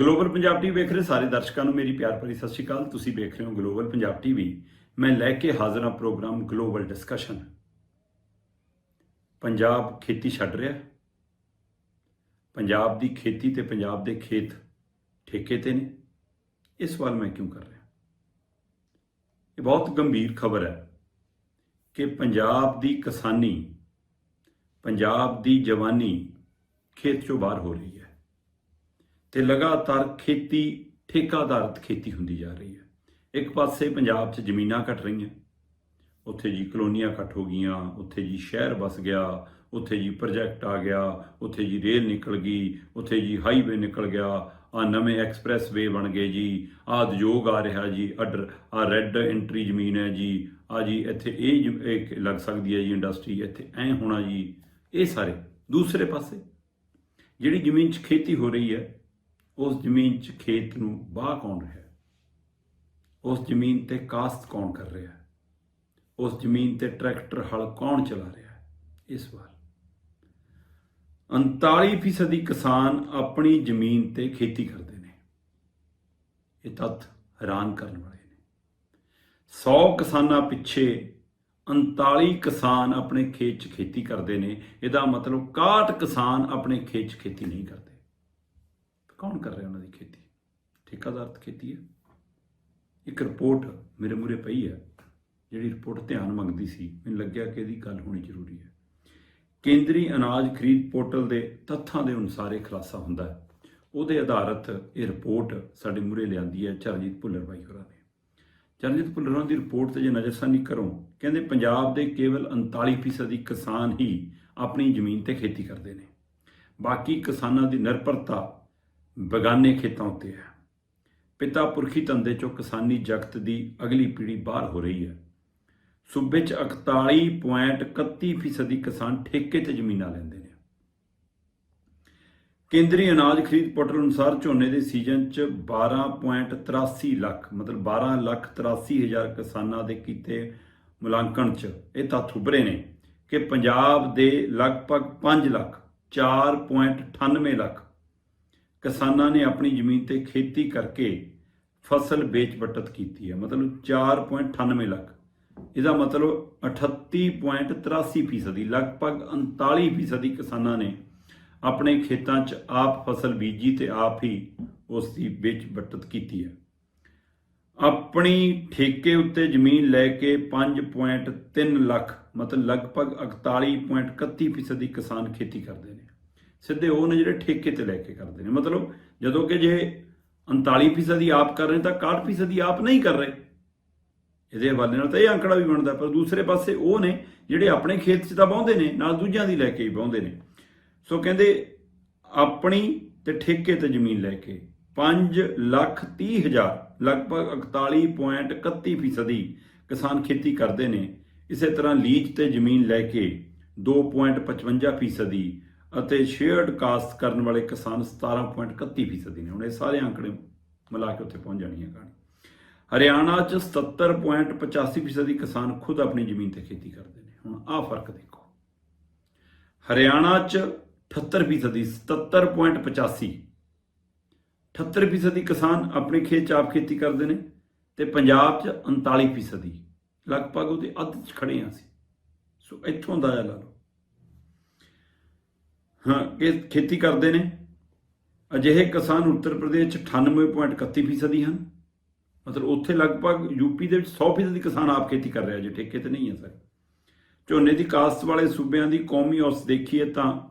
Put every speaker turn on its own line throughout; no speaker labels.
Global Punjab TV ਵੇਖ ਰਹੇ ਸਾਰੇ ਦਰਸ਼ਕਾਂ ਨੂੰ ਮੇਰੀ ਪਿਆਰ ਭਰੀ ਸਤਿ ਸ਼੍ਰੀ ਅਕਾਲ। ਤੁਸੀਂ ਵੇਖ ਰਹੇ ਹੋ ਗਲੋਬਲ ਪੰਜਾਬ ਟੀਵੀ। ਮੈਂ ਲੈ ਕੇ ਹਾਜ਼ਰ ਹਾਂ ਪ੍ਰੋਗਰਾਮ ਗਲੋਬਲ ਡਿਸਕਸ਼ਨ ਪੰਜਾਬ ਖੇਤੀ ਛੱਡ ਰਿਹਾ। ਪੰਜਾਬ ਦੀ ਖੇਤੀ ਤੇ ਪੰਜਾਬ ਦੇ ਖੇਤ ਠੇਕੇ ਤੇ ਨੇ। ਇਹ ਸਵਾਲ ਮੈਂ ਕਿਉਂ ਕਰ ਰਿਹਾ? ਇਹ ਬਹੁਤ ਗੰਭੀਰ ਖਬਰ ਹੈ ਕਿ ਪੰਜਾਬ ਦੀ ਕਿਸਾਨੀ, ਪੰਜਾਬ ਦੀ ਜਵਾਨੀ ਖੇਤ ਚੋਂ ਬਾਹਰ ਹੋ ਰਹੀ ਹੈ। ਤੇ ਲਗਾਤਾਰ ਖੇਤੀ ਠੇਕਾ ਖੇਤੀ ਹੁੰਦੀ ਜਾ ਰਹੀ ਹੈ। ਇੱਕ ਪਾਸੇ ਪੰਜਾਬ 'ਚ ਜ਼ਮੀਨਾਂ ਘਟ ਰਹੀਆਂ। ਉੱਥੇ ਜੀ ਕਲੋਨੀਆਂ ਘੱਟ ਹੋ ਗਈਆਂ, ਉੱਥੇ ਜੀ ਸ਼ਹਿਰ ਵਸ ਗਿਆ, ਉੱਥੇ ਜੀ ਪ੍ਰੋਜੈਕਟ ਆ ਗਿਆ, ਉੱਥੇ ਜੀ ਰੇਲ ਨਿਕਲ ਗਈ, ਉੱਥੇ ਜੀ ਹਾਈਵੇ ਨਿਕਲ ਗਿਆ ਆ ਨਵੇਂ ਐਕਸਪ੍ਰੈਸ ਵੇ ਬਣ ਗਏ ਜੀ ਆ ਉਦਯੋਗ ਆ ਰਿਹਾ ਜੀ ਅਡਰ ਆ ਰੈੱਡ ਐਂਟਰੀ ਜ਼ਮੀਨ ਹੈ ਜੀ ਆ ਜੀ ਇੱਥੇ ਇਹ ਜ- ਇਹ ਲੱਗ ਸਕਦੀ ਹੈ ਜੀ ਇੰਡਸਟਰੀ, ਇੱਥੇ ਐ ਹੋਣਾ ਜੀ, ਇਹ ਸਾਰੇ ਦੂਸਰੇ ਪਾਸੇ। ਜਿਹੜੀ ਜ਼ਮੀਨ 'ਚ ਖੇਤੀ ਹੋ ਰਹੀ ਹੈ ਉਸ ਜ਼ਮੀਨ 'ਚ ਖੇਤ ਨੂੰ ਬਾਹ ਕੌਣ ਰਿਹਾ? ਉਸ ਜ਼ਮੀਨ ਤੇ ਕਾਸਤ ਕੌਣ ਕਰ ਰਿਹਾ? ਉਸ ਜ਼ਮੀਨ ਤੇ ਟਰੈਕਟਰ ਹਲ ਕੌਣ ਚਲਾ ਰਿਹਾ? ਇਸ ਵਾਰ। ਸਵਾਲ 39% ਕਿਸਾਨ ਆਪਣੀ ਜ਼ਮੀਨ ਤੇ ਖੇਤੀ ਕਰਦੇ ਨੇ। ਇਹ ਤੱਥ ਹੈਰਾਨ ਕਰਨ ਵਾਲੇ ਨੇ। 100 ਕਿਸਾਨਾਂ ਪਿੱਛੇ 39 ਕਿਸਾਨ ਆਪਣੇ ਖੇਤ 'ਚ ਖੇਤੀ ਕਰਦੇ ਨੇ। ਇਹਦਾ ਮਤਲਬ 61 ਕਿਸਾਨ ਆਪਣੇ ਖੇਤ 'ਚ ਖੇਤੀ ਨਹੀਂ ਕਰਦੇ। ਕੌਣ ਕਰ ਰਿਹਾ ਉਹਨਾਂ ਦੀ ਖੇਤੀ? ਠੇਕਾਦਾਰ ਖੇਤੀ ਹੈ। ਇੱਕ ਰਿਪੋਰਟ ਮੇਰੇ ਮੂਰੇ ਪਈ ਹੈ, ਜਿਹੜੀ ਰਿਪੋਰਟ ਧਿਆਨ ਮੰਗਦੀ ਸੀ। ਮੈਨੂੰ ਲੱਗਿਆ ਕਿ ਇਹਦੀ ਗੱਲ ਹੋਣੀ ਜ਼ਰੂਰੀ ਹੈ। ਕੇਂਦਰੀ ਅਨਾਜ ਖਰੀਦ ਪੋਰਟਲ ਦੇ ਤੱਥਾਂ ਦੇ ਅਨੁਸਾਰ ਇਹ ਖੁਲਾਸਾ ਹੁੰਦਾ ਹੈ। ਉਹਦੇ ਆਧਾਰਿਤ ਇਹ ਰਿਪੋਰਟ ਸਾਡੇ ਮੂਰੇ ਲਿਆਂਦੀ ਹੈ ਚਰਨਜੀਤ ਭੁੱਲਰ ਬਾਈ ਹੋਰਾਂ ਨੇ। ਚਰਨਜੀਤ ਭੁੱਲਰ ਹੋਰਾਂ ਦੀ ਰਿਪੋਰਟ ਤੇ ਜੇ ਨਜ਼ਰਸਾਨੀ ਕਰੋ, ਕਹਿੰਦੇ ਪੰਜਾਬ ਦੇ ਕੇਵਲ 39% ਕਿਸਾਨ ਹੀ ਆਪਣੀ ਜ਼ਮੀਨ ਤੇ ਖੇਤੀ ਕਰਦੇ ਨੇ। ਬਾਕੀ ਕਿਸਾਨਾਂ ਦੀ ਨਿਰਭਰਤਾ ਬਗਾਨੇ ਖੇਤਾਂ ਉੱਤੇ ਹੈ। ਪਿਤਾ ਪੁਰਖੀ ਧੰਦੇ ਚੋਂ ਕਿਸਾਨੀ ਜਗਤ ਦੀ ਅਗਲੀ ਪੀੜ੍ਹੀ ਬਾਹਰ ਹੋ ਰਹੀ ਹੈ। ਸੂਬੇ 'ਚ 41.31% ਕਿਸਾਨ ਠੇਕੇ ਤੇ ਜ਼ਮੀਨਾਂ ਲੈਂਦੇ ਨੇ। ਕੇਂਦਰੀ ਅਨਾਜ ਖਰੀਦ ਪੋਰਟਲ ਅਨੁਸਾਰ ਝੋਨੇ ਦੇ ਸੀਜ਼ਨ 'ਚ 12.83 ਲੱਖ, ਮਤਲਬ 12 ਲੱਖ 83 ਹਜ਼ਾਰ ਕਿਸਾਨਾਂ ਦੇ ਕੀਤੇ ਮੁਲਾਂਕਣ 'ਚ ਇਹ ਤੱਥ ਉਭਰੇ ਨੇ ਕਿ ਪੰਜਾਬ ਦੇ ਲਗਭਗ 5 ਲੱਖ 4.98 ਲੱਖ ਕਿਸਾਨਾਂ ਨੇ ਆਪਣੀ ਜ਼ਮੀਨ ਤੇ ਖੇਤੀ ਕਰਕੇ ਫਸਲ ਵੇਚ ਵਟਤ ਕੀਤੀ ਹੈ। ਮਤਲਬ 4.98 ਲੱਖ। ਇਹਦਾ ਮਤਲਬ 38.83 ਫੀਸਦੀ, ਲਗਭਗ 39 ਫੀਸਦੀ ਕਿਸਾਨਾਂ ਨੇ ਆਪਣੇ ਖੇਤਾਂ 'ਚ ਆਪ ਫਸਲ ਬੀਜੀ ਤੇ ਆਪ ਹੀ ਉਸ ਦੀ ਵੇਚ ਵਟਤ ਕੀਤੀ ਹੈ। ਆਪਣੀ ਠੇਕੇ ਉੱਤੇ ਜ਼ਮੀਨ ਲੈ ਕੇ 5.3 ਲੱਖ, ਮਤਲਬ ਲਗਭਗ 41.31 ਫੀਸਦੀ ਕਿਸਾਨ ਖੇਤੀ ਕਰਦੇ ਨੇ। ਸਿੱਧੇ ਉਹ ਨੇ ਜਿਹੜੇ ਠੇਕੇ ਤੇ ਲੈ ਕੇ ਕਰਦੇ ਨੇ। ਮਤਲਬ ਜਦੋਂ ਕਿ ਜੇ 39% ਹੀ ਆਪ ਕਰ ਰਹੇ ਤਾਂ 61% ਹੀ ਆਪ ਨਹੀਂ ਕਰ ਰਹੇ। ਇਹਦੇ ਹਵਾਲੇ ਨਾਲ ਤਾਂ ਇਹ ਅੰਕੜਾ ਵੀ ਬਣਦਾ, ਪਰ ਦੂਸਰੇ ਪਾਸੇ ਉਹ ਨੇ ਜਿਹੜੇ ਆਪਣੇ ਖੇਤ 'ਚ ਤਾਂ ਵਾਹੁੰਦੇ ਨੇ, ਨਾਲ ਦੂਜਿਆਂ ਦੀ ਲੈ ਕੇ ਹੀ ਵਾਹੁੰਦੇ ਨੇ। ਸੋ ਕਹਿੰਦੇ ਆਪਣੀ ਤੇ ਠੇਕੇ ਤੇ ਜ਼ਮੀਨ ਲੈ ਕੇ 5 ਲੱਖ 30 ਹਜ਼ਾਰ, ਲਗਭਗ 41.31% ਹੀ ਕਿਸਾਨ ਖੇਤੀ ਕਰਦੇ ਨੇ। ਇਸੇ ਤਰ੍ਹਾਂ ਲੀਜ਼ ਤੇ ਜ਼ਮੀਨ ਲੈ ਕੇ 2.55% ਹੀ ਅਤੇ ਸ਼ੇਅਰਡ ਕਾਸਟ ਕਰਨ ਵਾਲੇ ਕਿਸਾਨ 17.31% ਨੇ। ਹੁਣ ਇਹ ਸਾਰੇ ਅੰਕੜੇ ਮਿਲਾ ਕੇ ਉੱਥੇ ਪਹੁੰਚ ਜਾਣੀ ਹੈ ਕਹਾਣੀ ਹਰਿਆਣਾ 'ਚ 70.85% ਦੀ ਕਿਸਾਨ ਖੁਦ ਆਪਣੀ ਜ਼ਮੀਨ ਤੇ ਖੇਤੀ ਕਰਦੇ ਨੇ। ਹੁਣ ਆਹ ਫ਼ਰਕ ਦੇਖੋ। ਹਰਿਆਣਾ 'ਚ 78% ਦੀ 77.85 78% ਦੀ ਕਿਸਾਨ ਆਪਣੇ ਖੇਤ 'ਚ ਆਪ ਖੇਤੀ ਕਰਦੇ ਨੇ ਤੇ ਪੰਜਾਬ 'ਚ 39% ਦੀ ਲਗਭਗ ਉਹਦੇ ਅੱਧ 'ਚ ਖੜੇ ਹਾਂ ਅਸੀਂ। ਸੋ ਇੱਥੋਂ ਦਾ ਲਾ ਲਓ। ਹਾਂ, ਇਹ ਖੇਤੀ ਕਰਦੇ ਨੇ। ਅਜਿਹੇ ਕਿਸਾਨ ਉੱਤਰ ਪ੍ਰਦੇਸ਼ 'ਚ 98.31% ਹੀ ਹਨ। ਮਤਲਬ ਉੱਥੇ ਲਗਭਗ ਯੂਪੀ ਦੇ ਵਿੱਚ 100% ਦੀ ਕਿਸਾਨ ਆਪ ਖੇਤੀ ਕਰ ਰਿਹਾ, ਜੇ ਠੇਕੇ ਤੇ ਨਹੀਂ ਹੈ ਸਰ। ਝੋਨੇ ਦੀ ਕਾਸ਼ਤ ਵਾਲੇ ਸੂਬਿਆਂ ਦੀ ਕੌਮੀ ਔਸਤ ਦੇਖੀਏ ਤਾਂ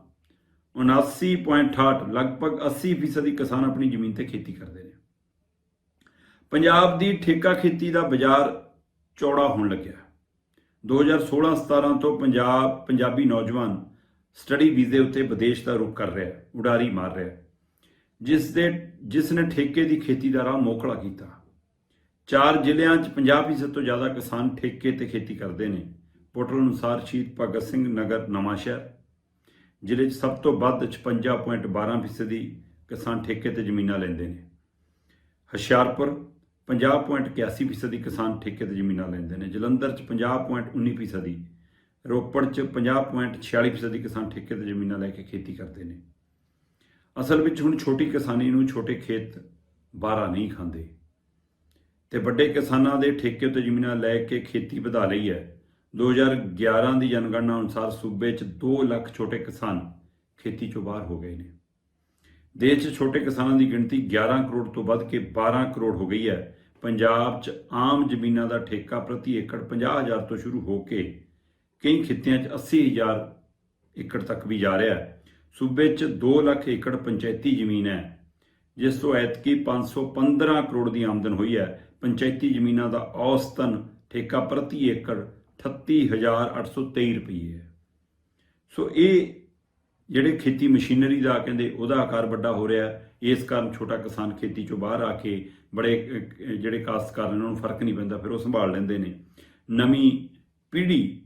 79.68 ਲਗਭਗ 80% ਦੀ ਕਿਸਾਨ ਆਪਣੀ ਜ਼ਮੀਨ ਤੇ ਖੇਤੀ ਕਰਦੇ ਨੇ। ਪੰਜਾਬ ਦੀ ਠੇਕਾ ਖੇਤੀ ਦਾ ਬਾਜ਼ਾਰ ਚੌੜਾ ਹੋਣ ਲੱਗਿਆ। 2016-17 ਤੋਂ ਪੰਜਾਬ ਪੰਜਾਬੀ ਨੌਜਵਾਨ ਸਟੱਡੀ ਵੀਜ਼ੇ ਉੱਤੇ ਵਿਦੇਸ਼ ਦਾ ਰੁਖ ਕਰ ਰਿਹਾ, ਉਡਾਰੀ ਮਾਰ ਰਿਹਾ। ਜਿਸ ਦੇ, ਜਿਸ ਨੇ ਠੇਕੇ ਦੀ ਖੇਤੀ ਦਾ ਰਾਹ ਮੋਖਲਾ ਕੀਤਾ। ਚਾਰ ਜ਼ਿਲ੍ਹਿਆਂ 'ਚ 50% ਤੋਂ ਜ਼ਿਆਦਾ ਕਿਸਾਨ ਠੇਕੇ ਤੇ ਖੇਤੀ ਕਰਦੇ ਨੇ। ਪੋਰਟਲ ਅਨੁਸਾਰ ਸ਼ਹੀਦ ਭਗਤ ਸਿੰਘ ਨਗਰ ਨਵਾਂਸ਼ਹਿਰ ਜ਼ਿਲ੍ਹੇ 'ਚ ਸਭ ਤੋਂ ਵੱਧ 56.12% ਦੀ ਕਿਸਾਨ ਠੇਕੇ ਤੇ ਜ਼ਮੀਨਾਂ ਲੈਂਦੇ ਨੇ। ਹੁਸ਼ਿਆਰਪੁਰ 50.81% ਦੀ ਕਿਸਾਨ ਠੇਕੇ ਤੇ ਜ਼ਮੀਨਾਂ ਲੈਂਦੇ ਨੇ। ਜਲੰਧਰ 'ਚ 50.19% ਦੀ ਰੋਪੜ 'ਚ 50.46% ਦੀ ਕਿਸਾਨ ਠੇਕੇ ਤੇ ਜ਼ਮੀਨਾਂ ਲੈ ਕੇ ਖੇਤੀ ਕਰਦੇ ਨੇ। ਅਸਲ ਵਿੱਚ ਹੁਣ ਛੋਟੀ ਕਿਸਾਨੀ ਨੂੰ ਛੋਟੇ ਖੇਤ ਬਾਰਾ ਨਹੀਂ ਖਾਂਦੇ। ਤੇ ਵੱਡੇ ਕਿਸਾਨਾਂ ਦੇ ਠੇਕੇ ਤੋਂ ਜ਼ਮੀਨਾਂ ਲੈ ਕੇ ਖੇਤੀ ਵਧਾ ਲਈ ਹੈ। 2011 ਦੀ ਜਨਗਣਨਾ ਅਨੁਸਾਰ ਸੂਬੇ 'ਚ 2 ਲੱਖ ਛੋਟੇ ਕਿਸਾਨ ਖੇਤੀ 'ਚੋਂ ਬਾਹਰ ਹੋ ਗਏ ਨੇ। ਦੇਸ਼ 'ਚ ਛੋਟੇ ਕਿਸਾਨਾਂ ਦੀ ਗਿਣਤੀ 11 ਕਰੋੜ ਤੋਂ ਵੱਧ ਕੇ 12 ਕਰੋੜ ਹੋ ਗਈ ਹੈ। ਪੰਜਾਬ 'ਚ ਆਮ ਜ਼ਮੀਨਾਂ ਦਾ ਠੇਕਾ ਪ੍ਰਤੀ ਏਕੜ 50000 ਤੋਂ ਸ਼ੁਰੂ ਹੋ ਕੇ ਕਈ ਖਿੱਤਿਆਂ 'ਚ 80000 ਏਕੜ ਤੱਕ ਵੀ ਜਾ ਰਿਹਾ ਹੈ। ਸੂਬੇ 'ਚ 2 ਲੱਖ ਏਕੜ ਪੰਚਾਇਤੀ ਜ਼ਮੀਨ ਹੈ, ਜਿਸ ਤੋਂ ਐਤਕੀ 515 ਕਰੋੜ ਦੀ ਆਮਦਨ ਹੋਈ ਹੈ। ਪੰਚਾਇਤੀ ਜ਼ਮੀਨਾਂ ਦਾ ਔਸਤਨ ਠੇਕਾ ਪ੍ਰਤੀ ਏਕੜ 38823 ਰੁਪਏ ਹੈ। ਸੋ ਇਹ ਜਿਹੜੇ ਖੇਤੀ ਮਸ਼ੀਨਰੀ ਦਾ ਕਹਿੰਦੇ ਉਹਦਾ ਆਕਾਰ ਵੱਡਾ ਹੋ ਰਿਹਾ ਇਸ ਕਾਰਨ ਛੋਟਾ ਕਿਸਾਨ ਖੇਤੀ ਚੋਂ ਬਾਹਰ ਆ ਕੇ ਬੜੇ ਜਿਹੜੇ ਕਾਸ਼ਤਕਾਰ ਨੇ ਉਹਨਾਂ ਨੂੰ ਫ਼ਰਕ ਨਹੀਂ ਪੈਂਦਾ, ਫਿਰ ਉਹ ਸੰਭਾਲ ਲੈਂਦੇ ਨੇ। ਨਵੀਂ ਪੀੜ੍ਹੀ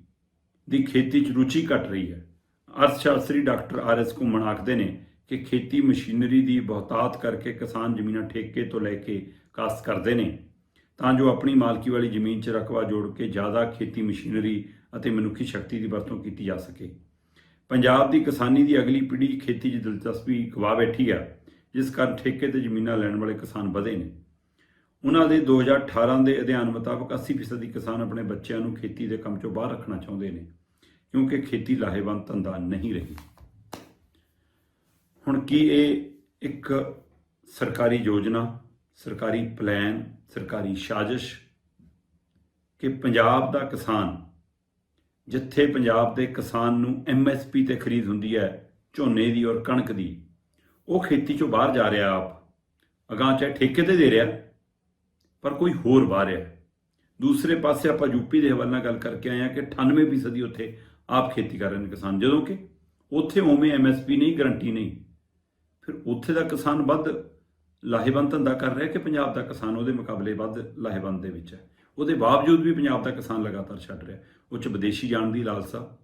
ਦੀ ਖੇਤੀ 'ਚ ਰੁਚੀ ਘਟ ਰਹੀ ਹੈ। ਅਰਥਸ਼ਾਸਤਰੀ ਡਾਕਟਰ ਆਰ ਐਸ ਘੁੰਮਣ ਆਖਦੇ ਨੇ ਕਿ ਖੇਤੀ ਮਸ਼ੀਨਰੀ ਦੀ ਬਹੁਤਾਤ ਕਰਕੇ ਕਿਸਾਨ ਜ਼ਮੀਨਾਂ ਠੇਕੇ ਤੋਂ ਲੈ ਕੇ ਕਾਸ਼ਤ ਕਰਦੇ ਨੇ। ਤਾਂ ਜੋ ਆਪਣੀ ਮਾਲਕੀ ਵਾਲੀ ਜ਼ਮੀਨ 'ਚ ਰਕਬਾ ਜੋੜ ਕੇ ਜ਼ਿਆਦਾ ਖੇਤੀ ਮਸ਼ੀਨਰੀ ਅਤੇ ਮਨੁੱਖੀ ਸ਼ਕਤੀ ਦੀ ਵਰਤੋਂ ਕੀਤੀ ਜਾ ਸਕੇ। ਪੰਜਾਬ ਦੀ ਕਿਸਾਨੀ ਦੀ ਅਗਲੀ ਪੀੜ੍ਹੀ ਖੇਤੀ 'ਚ ਦਿਲਚਸਪੀ ਗਵਾ ਬੈਠੀ ਆ, ਜਿਸ ਕਾਰਨ ਠੇਕੇ ਤੇ ਜ਼ਮੀਨਾਂ ਲੈਣ ਵਾਲੇ ਕਿਸਾਨ ਵਧੇ ਨੇ। ਉਹਨਾਂ ਦੇ 2018 ਦੇ ਅਧਿਐਨ ਮੁਤਾਬਕ 80% ਦੀ ਕਿਸਾਨ ਆਪਣੇ ਬੱਚਿਆਂ ਨੂੰ ਖੇਤੀ ਦੇ ਕੰਮ 'ਚੋਂ ਬਾਹਰ ਰੱਖਣਾ ਚਾਹੁੰਦੇ ਨੇ, ਕਿਉਂਕਿ ਖੇਤੀ ਲਾਹੇਵੰਦ ਧੰਦਾ ਨਹੀਂ ਰਹੀ। ਹੁਣ ਕੀ ਇਹ ਇੱਕ ਸਰਕਾਰੀ ਯੋਜਨਾ, ਸਰਕਾਰੀ ਪਲਾਨ, ਸਰਕਾਰੀ ਸਾਜ਼ਿਸ਼ ਕਿ ਪੰਜਾਬ ਦਾ ਕਿਸਾਨ, ਜਿੱਥੇ ਪੰਜਾਬ ਦੇ ਕਿਸਾਨ ਨੂੰ ਐਮਐਸਪੀ ਤੇ ਖਰੀਦ ਹੁੰਦੀ ਹੈ, ਝੋਨੇ ਦੀ ਔਰ ਕਣਕ ਦੀ, ਉਹ ਖੇਤੀ ਚੋਂ ਬਾਹਰ ਜਾ ਰਿਹਾ ਆਪ, ਅਗਾਂਹ ਚਾਹੇ ਠੇਕੇ ਤੇ ਦੇ ਰਿਹਾ। ਪਰ ਕੋਈ ਹੋਰ ਬਾਹਰ ਹੈ। ਦੂਸਰੇ ਪਾਸੇ ਆਪਾਂ ਯੂਪੀ ਦੇ ਹਵਾਲੇ ਨਾਲ ਗੱਲ ਕਰਕੇ ਆਏ ਆ ਕਿ 98% ਉੱਥੇ ਆਪ ਖੇਤੀ ਕਰ ਰਹੇ ਨੇ ਕਿਸਾਨ। ਜਦੋਂ ਕਿ ਉੱਥੇ ਉਵੇਂ ਐਮਐਸਪੀ ਨਹੀਂ, ਗਰੰਟੀ ਨਹੀਂ। ਫਿਰ ਉੱਥੇ ਦਾ ਕਿਸਾਨ ਵੱਧ ਲਾਹੇਵੰਦ ਧੰਦਾ ਕਰ ਰਿਹਾ ਕਿ ਪੰਜਾਬ ਦਾ ਕਿਸਾਨ ਉਹਦੇ ਮੁਕਾਬਲੇ ਵੱਧ ਲਾਹੇਵੰਦ ਦੇ ਵਿੱਚ ਹੈ। ਉਹਦੇ ਬਾਵਜੂਦ ਵੀ ਪੰਜਾਬ ਦਾ ਕਿਸਾਨ ਲਗਾਤਾਰ ਛੱਡ ਰਿਹਾ ਉਹ ਚ ਵਿਦੇਸ਼ੀ ਜਾਣ ਦੀ ਲਾਲਸਾ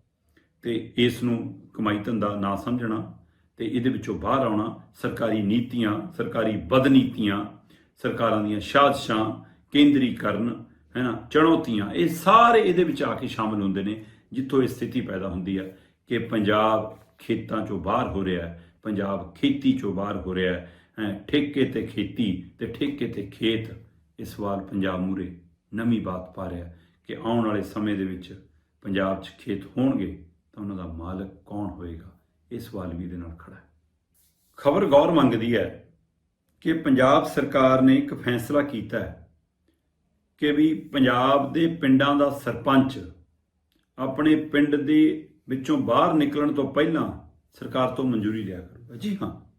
ਤੇ ਇਸ ਨੂੰ ਕਮਾਈ ਧੰਦਾ ਨਾ ਸਮਝਣਾ ਤੇ ਇਹਦੇ ਵਿੱਚੋਂ ਬਾਹਰ ਆਉਣਾ, ਸਰਕਾਰੀ ਨੀਤੀਆਂ, ਸਰਕਾਰੀ ਬਦਨੀਤੀਆਂ ਸਰਕਾਰਾਂ ਦੀਆਂ ਸਾਜ਼ਿਸ਼ਾਂ, ਕੇਂਦਰੀਕਰਨ, ਹੈ ਨਾ, ਚੁਣੌਤੀਆਂ, ਇਹ ਸਾਰੇ ਇਹਦੇ ਵਿੱਚ ਆ ਕੇ ਸ਼ਾਮਲ ਹੁੰਦੇ ਨੇ, ਜਿੱਥੋਂ ਇਹ ਸਥਿਤੀ ਪੈਦਾ ਹੁੰਦੀ ਹੈ ਕਿ ਪੰਜਾਬ ਖੇਤਾਂ ਚੋਂ ਬਾਹਰ ਹੋ ਰਿਹਾ ਹੈ, ਪੰਜਾਬ ਖੇਤੀ ਚੋਂ ਬਾਹਰ ਹੋ ਰਿਹਾ ਹੈ ਠੇਕੇ ਤੇ ਖੇਤੀ ਤੇ ਠੇਕੇ ਤੇ ਖੇਤ, ਇਹ ਸਵਾਲ ਪੰਜਾਬ ਮੂਰੇ ਨਵੀਂ ਬਾਤ ਪਾ ਰਿਹਾ ਕਿ ਆਉਣ ਵਾਲੇ ਸਮੇਂ ਦੇ ਵਿੱਚ ਪੰਜਾਬ 'ਚ ਖੇਤ ਹੋਣਗੇ ਤਾਂ ਉਹਨਾਂ ਦਾ ਮਾਲਕ ਕੌਣ ਹੋਏਗਾ? ਇਹ ਸਵਾਲ ਵੀ ਇਹਦੇ ਨਾਲ ਖੜਾ ਹੈ। ਖਬਰ ਗੌਰ ਮੰਗਦੀ ਹੈ ਕਿ ਪੰਜਾਬ ਸਰਕਾਰ ਨੇ ਇੱਕ ਫੈਸਲਾ ਕੀਤਾ ਹੈ ਕਿ ਵੀ ਪੰਜਾਬ ਦੇ ਪਿੰਡਾਂ ਦਾ ਸਰਪੰਚ ਆਪਣੇ ਪਿੰਡ ਦੇ ਵਿੱਚੋਂ ਬਾਹਰ ਨਿਕਲਣ ਤੋਂ ਪਹਿਲਾਂ ਸਰਕਾਰ ਤੋਂ ਮਨਜ਼ੂਰੀ ਲਿਆ ਕਰੂਗਾ। ਜੀ ਹਾਂ।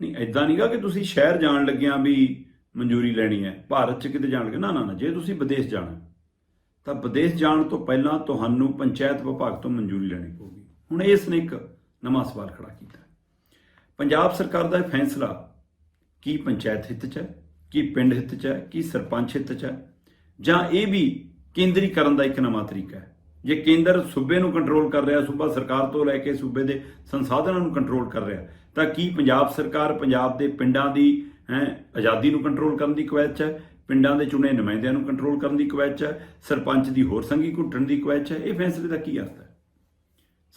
ਨਹੀਂ ਐਦਾਂ ਨਹੀਂਗਾ ਕਿ ਤੁਸੀਂ ਸ਼ਹਿਰ ਜਾਣ ਲੱਗਿਆਂ ਵੀ ਮਨਜ਼ੂਰੀ ਲੈਣੀ ਹੈ। ਭਾਰਤ 'ਚ ਕਿਤੇ ਜਾਣ ਲੱਗੇ? ਨਾ ਨਾ ਨਾ, ਜੇ ਤੁਸੀਂ ਵਿਦੇਸ਼ ਜਾਣਾ ਤਾਂ ਵਿਦੇਸ਼ ਜਾਣ ਤੋਂ ਪਹਿਲਾਂ ਤੁਹਾਨੂੰ ਪੰਚਾਇਤ ਵਿਭਾਗ ਤੋਂ ਮਨਜ਼ੂਰੀ ਲੈਣੀ ਪਊਗੀ। ਹੁਣ ਇਸ ਨੇ ਇੱਕ ਨਵਾਂ ਸਵਾਲ ਖੜਾ ਕੀਤਾ। ਪੰਜਾਬ ਸਰਕਾਰ ਦਾ ਇਹ ਫੈਸਲਾ ਕੀ ਪੰਚਾਇਤ ਹਿੱਤ 'ਚ ਹੈ, ਕੀ ਪਿੰਡ ਹਿੱਤ 'ਚ ਹੈ, ਕੀ ਸਰਪੰਚ ਹਿੱਤ 'ਚ ਹੈ? ਜਾਂ ਇਹ ਵੀ ਕੇਂਦਰੀਕਰਨ ਦਾ ਇੱਕ ਨਵਾਂ ਤਰੀਕਾ ਹੈ। ਜੇ ਕੇਂਦਰ ਸੂਬੇ ਨੂੰ ਕੰਟਰੋਲ ਕਰ ਰਿਹਾ, ਸੂਬਾ ਸਰਕਾਰ ਤੋਂ ਲੈ ਕੇ ਸੂਬੇ ਦੇ ਸੰਸਾਧਨਾਂ ਨੂੰ ਕੰਟਰੋਲ ਕਰ ਰਿਹਾ, ਤਾਂ ਕੀ ਪੰਜਾਬ ਸਰਕਾਰ ਪੰਜਾਬ ਦੇ ਪਿੰਡਾਂ ਦੀ, ਹੈ, ਆਜ਼ਾਦੀ ਨੂੰ ਕੰਟਰੋਲ ਕਰਨ ਦੀ ਕਵਾਇਦ 'ਚ ਹੈ? ਪਿੰਡਾਂ ਦੇ ਚੁਣੇ ਨੁਮਾਇੰਦਿਆਂ ਨੂੰ ਕੰਟਰੋਲ ਕਰਨ ਦੀ ਕਵਾਇਦ 'ਚ ਹੈ? ਸਰਪੰਚ ਦੀ ਹੋਰ ਸੰਗੀ ਘੁੱਟਣ ਦੀ ਕਵਾਇਦ 'ਚ ਹੈ? ਇਹ ਫੈਸਲੇ ਦਾ ਕੀ ਅਰਥ ਹੈ?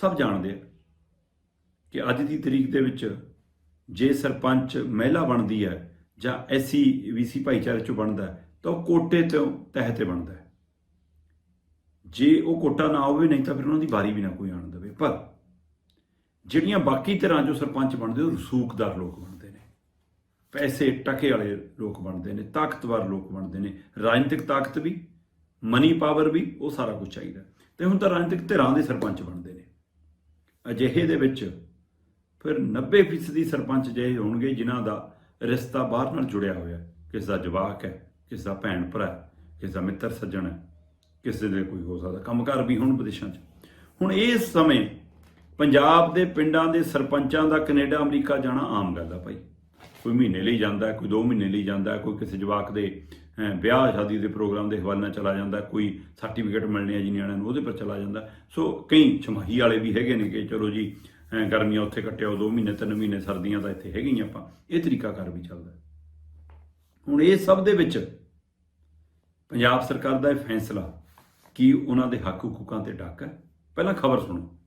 ਸਭ ਜਾਣਦੇ ਆ ਕਿ ਅੱਜ ਦੀ ਤਰੀਕ ਦੇ ਵਿੱਚ ਜੇ ਸਰਪੰਚ ਮਹਿਲਾ ਬਣਦੀ ਹੈ ਜਾਂ ਐਸੀ ਵੀਸੀ ਭਾਈਚਾਰੇ ਚੋਂ ਬਣਦਾ ਤਾਂ ਉਹ ਕੋਟੇ ਤੋਂ ਤਹਿ ਤੇ ਬਣਦਾ ਜੇ ਉਹ ਕੋਟਾ ਨਾ ਹੋਵੇ, ਨਹੀਂ ਤਾਂ ਫਿਰ ਉਹਨਾਂ ਦੀ ਵਾਰੀ ਵੀ ਨਾ ਕੋਈ ਆਣ ਦੇਵੇ। ਪਰ ਜਿਹੜੀਆਂ ਬਾਕੀ ਤਰ੍ਹਾਂ ਜੋ ਸਰਪੰਚ ਬਣਦੇ, ਉਹ ਰਸੂਖਦਾਰ ਲੋਕ ਬਣਦੇ ਨੇ। ਪੈਸੇ ਟਕੇ ਵਾਲੇ ਲੋਕ ਬਣਦੇ ਨੇ, ਤਾਕਤਵਰ ਲੋਕ ਬਣਦੇ ਨੇ। ਰਾਜਨੀਤਿਕ ਤਾਕਤ ਵੀ ਮਨੀ ਪਾਵਰ ਵੀ, ਉਹ ਸਾਰਾ ਕੁਝ ਚਾਹੀਦਾ ਤੇ ਹੁਣ ਤਾਂ ਰਾਜਨੀਤਿਕ ਧਿਰਾਂ ਦੇ ਸਰਪੰਚ ਬਣਦੇ ਨੇ। ਅਜਿਹੇ ਦੇ ਵਿੱਚ ਫਿਰ 90% ਸਰਪੰਚ ਜੇ ਹੋਣਗੇ ਜਿਨ੍ਹਾਂ ਦਾ ਰਿਸ਼ਤਾ ਬਾਹਰ ਨਾਲ ਜੁੜਿਆ ਹੋਇਆ ਕਿਸ ਦਾ ਜਵਾਕ ਹੈ, ਕਿਸ ਦਾ ਭੈਣ ਭਰਾ ਕਿਸ ਦਾ ਮਿੱਤਰ ਸੱਜਣ ਹੈ, ਕਿਸੇ ਦੇ ਕੋਈ ਹੋ ਸਕਦਾ। ਕੰਮਕਾਰ ਵੀ ਹੁਣ ਵਿਦੇਸ਼ਾਂ 'ਚ। ਹੁਣ ਇਸ ਸਮੇਂ ਪੰਜਾਬ ਦੇ ਪਿੰਡਾਂ ਦੇ ਸਰਪੰਚਾਂ ਦਾ ਕੈਨੇਡਾ, ਅਮਰੀਕਾ ਜਾਣਾ ਆਮ ਗੱਲ ਆ ਭਾਈ। ਕੋਈ ਮਹੀਨੇ ਲਈ ਜਾਂਦਾ ਕੋਈ 2 ਮਹੀਨੇ ਲਈ ਜਾਂਦਾ ਕੋਈ ਕਿਸੇ ਜਵਾਕ ਦੇ ਵਿਆਹ ਸ਼ਾਦੀ ਦੇ ਪ੍ਰੋਗਰਾਮ ਦੇ ਹਵਾਲੇ ਨਾਲ ਚਲਾ ਜਾਂਦਾ ਕੋਈ ਸਰਟੀਫਿਕੇਟ ਮਿਲਣੇ ਆ ਜੀ ਨਿਆਣਿਆਂ ਨੂੰ, ਉਹਦੇ ਪਰ ਚਲਾ ਜਾਂਦਾ ਸੋ ਕਈ ਛਮਾਹੀ ਵਾਲੇ ਵੀ ਹੈਗੇ ਨੇ ਕਿ ਚਲੋ ਜੀ ਗਰਮੀਆਂ ਉੱਥੇ ਕੱਟਿਓ 2 ਮਹੀਨੇ 3 ਮਹੀਨੇ ਸਰਦੀਆਂ ਤਾਂ ਇੱਥੇ ਹੈਗੀਆਂ ਆਪਾਂ। ਇਹ ਤਰੀਕਾ ਕਰ ਵੀ ਚੱਲਦਾ। ਹੁਣ ਇਹ ਸਭ ਦੇ ਵਿੱਚ ਪੰਜਾਬ ਸਰਕਾਰ ਦਾ ਇਹ ਫੈਸਲਾ ਕਿ ਉਹਨਾਂ ਦੇ ਹੱਕ ਹਕੂਕਾਂ ਤੇ ਡਾਕਾ ਹੈ। ਪਹਿਲਾਂ ਖਬਰ ਸੁਣੋ।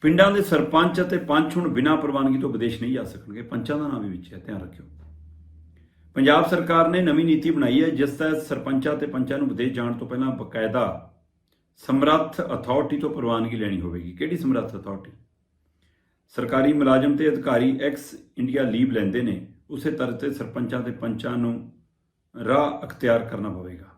ਪਿੰਡਾਂ ਦੇ ਸਰਪੰਚ ਅਤੇ ਪੰਚ ਹੁਣ ਬਿਨਾਂ ਪ੍ਰਵਾਨਗੀ ਤੋਂ ਵਿਦੇਸ਼ ਨਹੀਂ ਜਾ ਸਕਣਗੇ। ਪੰਚਾਂ ਦਾ ਨਾਮ ਵੀ ਵਿੱਚ ਹੈ, ਧਿਆਨ ਰੱਖਿਓ। ਪੰਜਾਬ ਸਰਕਾਰ ਨੇ ਨਵੀਂ ਨੀਤੀ ਬਣਾਈ ਹੈ, ਜਿਸ ਤਹਿਤ ਸਰਪੰਚਾਂ ਤੇ ਪੰਚਾਂ ਨੂੰ ਵਿਦੇਸ਼ ਜਾਣ ਤੋਂ ਪਹਿਲਾਂ ਬਕਾਇਦਾ ਸਮਰੱਥ ਅਥਾਰਟੀ ਤੋਂ ਪ੍ਰਵਾਨਗੀ ਲੈਣੀ ਹੋਵੇਗੀ। ਕਿਹੜੀ ਸਮਰੱਥ ਅਥਾਰਟੀ? ਸਰਕਾਰੀ ਮੁਲਾਜ਼ਮ ਤੇ ਅਧਿਕਾਰੀ ਐਕਸ ਇੰਡੀਆ ਲੀਵ ਲੈਂਦੇ ਨੇ, ਉਸੇ ਤਰ੍ਹਾਂ ਤੇ ਸਰਪੰਚਾਂ ਤੇ ਪੰਚਾਂ ਨੂੰ ਰਾਹ ਅਖਤਿਆਰ ਕਰਨਾ ਪਵੇਗਾ।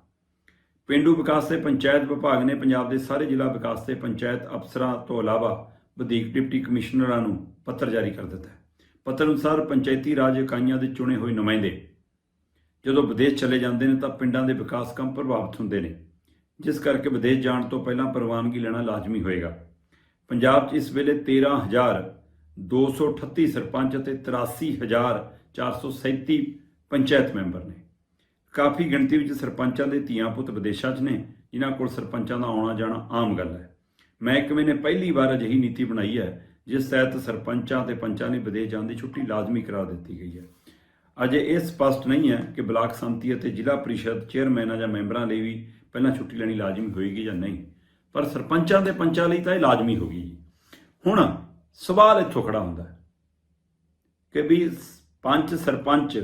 ਪਿੰਡੂ ਵਿਕਾਸ ਤੇ ਪੰਚਾਇਤ ਵਿਭਾਗ ਨੇ ਪੰਜਾਬ ਦੇ ਸਾਰੇ ਜ਼ਿਲ੍ਹਾ ਵਿਕਾਸ ਤੇ ਪੰਚਾਇਤ ਅਫਸਰਾਂ ਤੋਂ ਇਲਾਵਾ ਵਧੀਕ ਡਿਪਟੀ ਕਮਿਸ਼ਨਰਾਂ ਨੂੰ ਪੱਤਰ ਜਾਰੀ ਕਰ ਦਿੱਤਾ ਹੈ। ਪੱਤਰ ਅਨੁਸਾਰ ਪੰਚਾਇਤੀ ਰਾਜ ਇਕਾਈਆਂ ਦੇ ਚੁਣੇ ਹੋਏ ਨੁਮਾਇੰਦੇ ਜਦੋਂ ਵਿਦੇਸ਼ ਚਲੇ ਜਾਂਦੇ ਨੇ ਤਾਂ ਪਿੰਡਾਂ ਦੇ ਵਿਕਾਸ ਕੰਮ ਪ੍ਰਭਾਵਿਤ ਹੁੰਦੇ ਨੇ, ਜਿਸ ਕਰਕੇ ਵਿਦੇਸ਼ ਜਾਣ ਤੋਂ ਪਹਿਲਾਂ ਪ੍ਰਵਾਨਗੀ ਲੈਣਾ ਲਾਜ਼ਮੀ ਹੋਏਗਾ। ਪੰਜਾਬ 'ਚ ਇਸ ਵੇਲੇ 13238 ਸਰਪੰਚ ਅਤੇ 83437 ਪੰਚਾਇਤ ਮੈਂਬਰ ਨੇ। ਕਾਫੀ ਗਿਣਤੀ ਵਿੱਚ ਸਰਪੰਚਾਂ ਦੇ ਧੀਆਂ ਪੁੱਤ ਵਿਦੇਸ਼ਾਂ 'ਚ ਨੇ, ਜਿਨ੍ਹਾਂ ਕੋਲ ਸਰਪੰਚਾਂ ਦਾ ਆਉਣਾ ਜਾਣਾ ਆਮ ਗੱਲ ਹੈ। ਮਹਿਕਮੇ ਨੇ ਪਹਿਲੀ ਵਾਰ ਅਜਿਹੀ ਨੀਤੀ ਬਣਾਈ ਹੈ, ਜਿਸ ਤਹਿਤ ਸਰਪੰਚਾਂ ਤੇ ਪੰਚਾਂ ਲਈ ਵਿਦੇਸ਼ ਜਾਣ ਦੀ ਛੁੱਟੀ ਲਾਜ਼ਮੀ ਕਰਾ ਦਿੱਤੀ ਗਈ ਹੈ। ਅਜੇ ਇਹ ਸਪਸ਼ਟ ਨਹੀਂ ਹੈ ਕਿ ਬਲਾਕ ਸੰਮਤੀ ਅਤੇ ਜ਼ਿਲ੍ਹਾ ਪ੍ਰੀਸ਼ਦ ਚੇਅਰਮੈਨਾਂ ਜਾਂ ਮੈਂਬਰਾਂ ਲਈ ਵੀ ਪਹਿਲਾਂ ਛੁੱਟੀ ਲੈਣੀ ਲਾਜ਼ਮੀ ਹੋਏਗੀ ਜਾਂ ਨਹੀਂ, ਪਰ ਸਰਪੰਚਾਂ ਤੇ ਪੰਚਾਂ ਲਈ ਤਾਂ ਇਹ ਲਾਜ਼ਮੀ ਹੋਗੀ ਜੀ। ਹੁਣ ਸਵਾਲ ਇੱਥੋਂ ਖੜਾ ਹੁੰਦਾ ਹੈ ਕਿ ਵੀ ਪੰਚ ਸਰਪੰਚ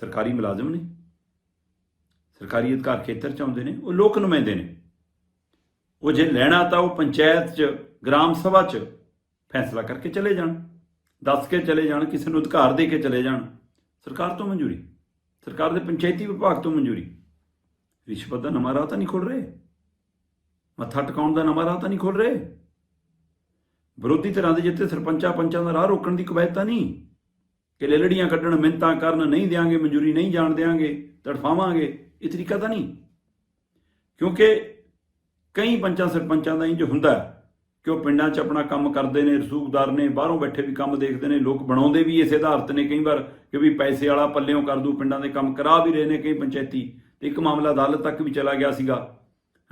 ਸਰਕਾਰੀ ਮੁਲਾਜ਼ਮ ਨੇ, ਸਰਕਾਰੀ ਅਧਿਕਾਰ ਖੇਤਰ ਚ ਆਉਂਦੇ ਨੇ, ਉਹ ਲੋਕ ਨੁਮਾਇੰਦੇ ਨੇ। ਉਹ ਜੇ ਲੈਣਾ ਤਾਂ ਉਹ ਪੰਚਾਇਤ ਚ, ਗ੍ਰਾਮ ਸਭਾ ਚ ਫੈਸਲਾ ਕਰਕੇ ਚਲੇ ਜਾਣ, ਦੱਸ ਕੇ ਚਲੇ ਜਾਣ, ਕਿਸੇ ਨੂੰ ਅਧਿਕਾਰ ਦੇ ਕੇ ਚਲੇ ਜਾਣ। ਸਰਕਾਰ ਤੋਂ ਮਨਜ਼ੂਰੀ, ਸਰਕਾਰ ਦੇ ਪੰਚਾਇਤੀ ਵਿਭਾਗ ਤੋਂ ਮਨਜ਼ੂਰੀ। ਰਿਸ਼ਵਤ ਦਾ ਨਵਾਂ ਰਾਹ ਤਾਂ ਨਹੀਂ ਖੁੱਲ ਰਹੇ। ਮੱਥਾ ਟਿਕਾਉਣ ਦਾ ਨਵਾਂ ਰਾਹ ਤਾਂ ਨਹੀਂ ਖੁੱਲ ਰਹੇ। ਵਿਰੋਧੀ ਧਿਰਾਂ ਦੇ ਜਿੱਥੇ ਸਰਪੰਚਾਂ ਪੰਚਾਂ ਦਾ ਰਾਹ ਰੋਕਣ ਦੀ ਕਵਾਇਤ ਤਾਂ ਨਹੀਂ। ਕਿ ਲੜੀਆਂ ਕੱਢਣ ਮਿੰਤਾਂ ਕਰਨ ਨਹੀਂ ਦੇਾਂਗੇ ਮਨਜ਼ੂਰੀ ਨਹੀਂ ਜਾਣ ਦੇਾਂਗੇ ਤੜਫਾਵਾਂਗੇ, ਇਹ ਤਰੀਕਾ ਤਾਂ ਨਹੀਂ। ਕਿਉਂਕਿ ਕਈ ਪੰਚਾਂ ਸਰਪੰਚਾਂ ਦਾ ਇੰਜ ਹੁੰਦਾ ਕਿ ਉਹ ਪਿੰਡਾਂ 'ਚ ਆਪਣਾ ਕੰਮ ਕਰਦੇ ਨੇ, ਰਸੂਖਦਾਰ ਨੇ, ਬਾਹਰੋਂ ਬੈਠੇ ਵੀ ਕੰਮ ਦੇਖਦੇ ਨੇ, ਲੋਕ ਬਣਾਉਂਦੇ ਵੀ ਇਸੇ ਆਧਾਰਤ ਨੇ ਕਈ ਵਾਰ ਕਿ ਵੀ ਪੈਸੇ ਵਾਲਾ ਪੱਲਿਓਂ ਕਰ ਦੂ, ਪਿੰਡਾਂ ਦੇ ਕੰਮ ਕਰਾ ਵੀ ਰਹੇ ਨੇ ਕਈ ਪੰਚਾਇਤੀ। ਤੇ ਇੱਕ ਮਾਮਲਾ ਅਦਾਲਤ ਤੱਕ ਵੀ ਚਲਾ ਗਿਆ ਸੀਗਾ,